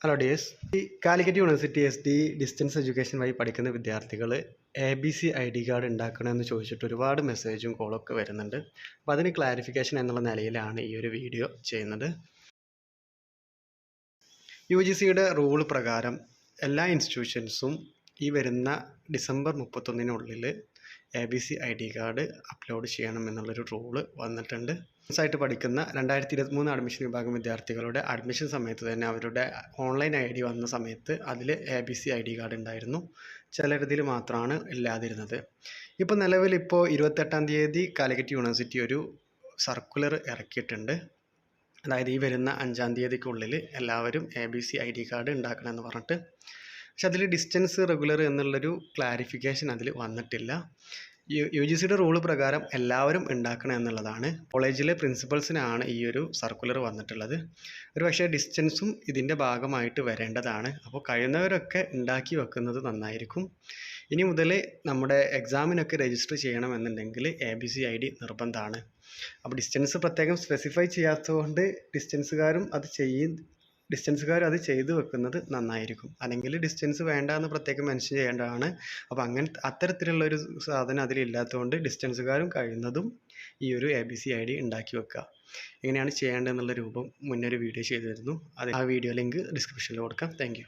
Hello dears ഈ Calicut university S D distance education വഴി പഠിക്കുന്ന വിദ്യാർത്ഥികൾ A B C I D card ഉണ്ടാക്കണമെന്ന് ചോദിച്ചിട്ട് ഒരുപാട് മെസ്സേജും കോളൊക്കെ വരുന്നുണ്ട്. അപ്പോൾ അതിന് ക്ലാരിഫിക്കേഷൻ എന്നുള്ള നിലയിലാണ് ഈ ഒരു വീഡിയോ ചെയ്യുന്നത്. യു ജി സിയുടെ റൂൾ പ്രകാരം എല്ലാ ഇൻസ്റ്റിറ്റ്യൂഷൻസും ഈ വരുന്ന December മുപ്പത്തൊന്നിനുള്ളിൽ A B C I D card upload ചെയ്യണം എന്നുള്ളൊരു റൂൾ വന്നിട്ടുണ്ട്. ആയിട്ട് പഠിക്കുന്ന രണ്ടായിരത്തി ഇരുപത്തിമൂന്ന് അഡ്മിഷൻ വിഭാഗം വിദ്യാർത്ഥികളുടെ അഡ്മിഷൻ സമയത്ത് തന്നെ അവരുടെ ഓൺലൈൻ ഐ ഡി വന്ന സമയത്ത് അതിൽ A B C I D card ഉണ്ടായിരുന്നു. ചിലരതിൽ മാത്രമാണ് ഇല്ലാതിരുന്നത്. ഇപ്പോൾ നിലവിൽ ഇപ്പോൾ ഇരുപത്തെട്ടാം തീയതി കാലിക്കറ്റ് യൂണിവേഴ്സിറ്റി ഒരു സർക്കുലർ ഇറക്കിയിട്ടുണ്ട്. അതായത് ഈ വരുന്ന അഞ്ചാം തീയതിക്കുള്ളിൽ എല്ലാവരും A B C I D card ഉണ്ടാക്കണമെന്ന് പറഞ്ഞിട്ട് പക്ഷെ അതിൽ ഡിസ്റ്റൻസ് റെഗുലർ എന്നുള്ളൊരു ക്ലാരിഫിക്കേഷൻ അതിൽ വന്നിട്ടില്ല. യു ജി സിയുടെ റൂൾ പ്രകാരം എല്ലാവരും ഉണ്ടാക്കണം എന്നുള്ളതാണ്. കോളേജിലെ പ്രിൻസിപ്പൽസിനാണ് ഈ ഒരു സർക്കുലർ വന്നിട്ടുള്ളത്. ഒരു പക്ഷേ ഡിസ്റ്റൻസും ഇതിന്റെ ഭാഗമായിട്ട് വരേണ്ടതാണ്. അപ്പോൾ കഴിയുന്നവരൊക്കെ ഉണ്ടാക്കി വെക്കുന്നത് നന്നായിരിക്കും. ഇനി മുതൽ നമ്മുടെ എക്സാമിനൊക്കെ രജിസ്റ്റർ ചെയ്യണമെന്നുണ്ടെങ്കിൽ A B C I D നിർബന്ധമാണ്. അപ്പോൾ ഡിസ്റ്റൻസ് പ്രത്യേകം സ്പെസിഫൈ ചെയ്യാത്തതുകൊണ്ട് ഡിസ്റ്റൻസുകാരും അത് ചെയ്യും ഡിസ്റ്റൻസുകാർ അത് ചെയ്തു വെക്കുന്നത് നന്നായിരിക്കും. അല്ലെങ്കിൽ ഡിസ്റ്റൻസ് വേണ്ട എന്ന് പ്രത്യേകം മെൻഷൻ ചെയ്യേണ്ടതാണ്. അപ്പോൾ അങ്ങനെ അത്തരത്തിലുള്ള ഒരു സാധനം അതിലില്ലാത്തതുകൊണ്ട് ഡിസ്റ്റൻസുകാരും കഴിയുന്നതും ഈ ഒരു A B C I D ഉണ്ടാക്കി വെക്കുക. എങ്ങനെയാണ് ചെയ്യേണ്ടതെന്നുള്ള രൂപം മുന്നൊരു വീഡിയോ ചെയ്തിരുന്നു. അത് ആ വീഡിയോ ലിങ്ക് ഡിസ്ക്രിപ്ഷനിൽ കൊടുക്കാം. താങ്ക്